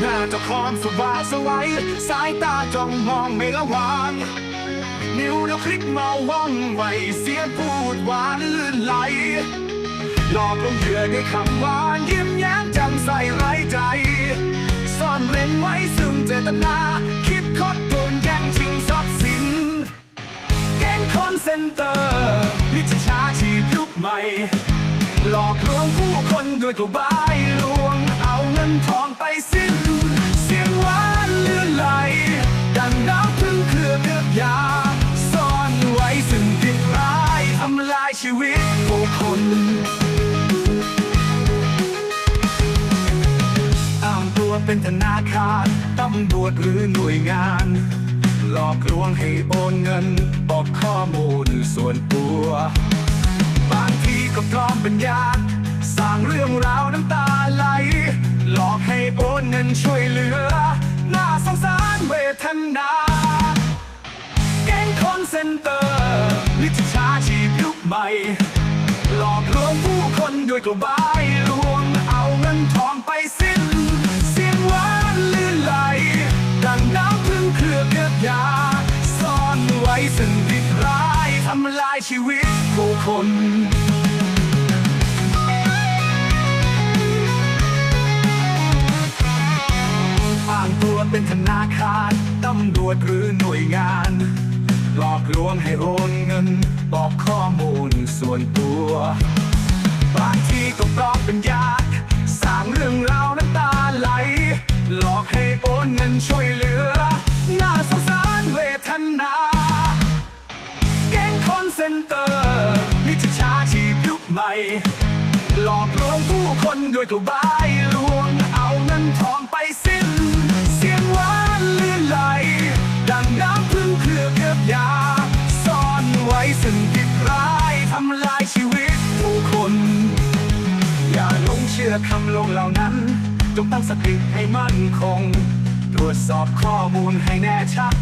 หน้าจ้าของสว่างสวัยสายตาจ้องมองไม่ระวังนิ้วเราคลิกเมาว่องไวเสียงพูดหวานลื่นไหลหลอกลวงเหยื่อด้วยคำหวานยิ้มแย้มจำใส่ไร้ใจ ซ่อนเร้นไว้ซึ่งเจตนา คิดคดโดนแย่งชิงทรัพย์สิน แก๊งคอนเซนเตอร์วิชาชีพยุคใหม่ หลอกลวงผู้คนด้วยตัวบายลวงเอาเงินทองไป เป็นธนาคารตำรวจหรือหน่วยงาน หลอกลวงให้โอนเงิน บอกข้อมูลส่วนตัว บางทีก็ปลอมเป็นญาติสร้างเรื่องราวน้ำตาไหล หลอกให้โอนเงินช่วยเหลือ น่าสงสารเวทนาแก๊งคอนเซนเตอร์ลิชชาชีพยุคใหม่ หลอกลวงผู้คนด้วยกลบาย ยา ซ่อนไว้ซึ่งผิดร้ายทำลายชีวิตผู้คนอ้างตัวเป็นธนาคารตำรวจหรือหน่วยงาน หลอกลวงให้โอนเงินบอกข้อมูลส่วนตัว เซนเตอร์มิจฉาชีพยุคใหม่ หลอกลวงผู้คนด้วยตัวบายลวงเอาเงินทองไปสิ้น เสียงหวานลื่นไหล ดังน้ำพึ่งเครือเกือบยา ซ่อนไว้ซึ่งผิดร้ายทำลายชีวิตผู้คน อย่าหลงเชื่อคำลงเหล่านั้น จงตั้งสติให้มั่นคง ตรวจสอบข้อมูลให้แน่ชัด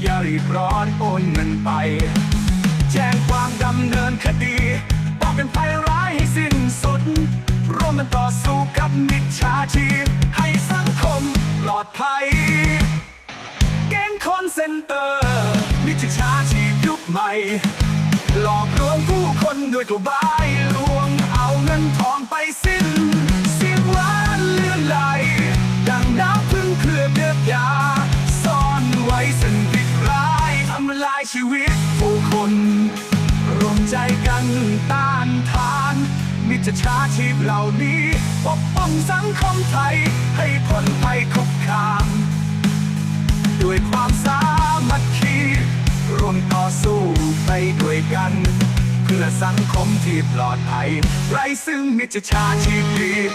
อย่ารีบร้อนโอนเงินไป แจ้งความดำเนินคดีบอกเป็นภัยร้ายให้สิ้นสุด ร่วมกันต่อสู้กับมิจฉาชีพ ให้สังคมปลอดภัยแก๊งคอนเซนเตอร์ มิจฉาชีพยุคใหม่ หลอกลวงผู้คนด้วยตัวบายลวงเอาเงินทองไปสิ้น ผู้คนรวมใจกันต้านทานมิจฉาชีพเหล่านี้ปกป้องสังคมไทยให้พ้นภัยคุกคาม ด้วยความสามัคคีร่วมต่อสู้ไปด้วยกัน เพื่อสังคมที่ปลอดภัยไร้ซึ่งมิจฉาชีพ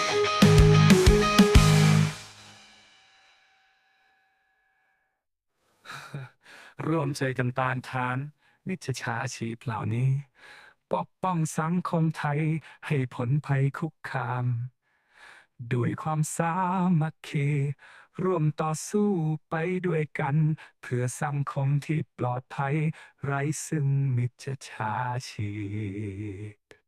ร่วมใจกันต้านทานมิจฉาชีพเหล่านี้ ปกป้องสังคมไทยให้ผลภัยคุกคาม ด้วยความสามัคคีร่วมต่อสู้ไปด้วยกัน เพื่อสังคมที่ปลอดภัย ไร้ซึ่งมิจฉาชีพ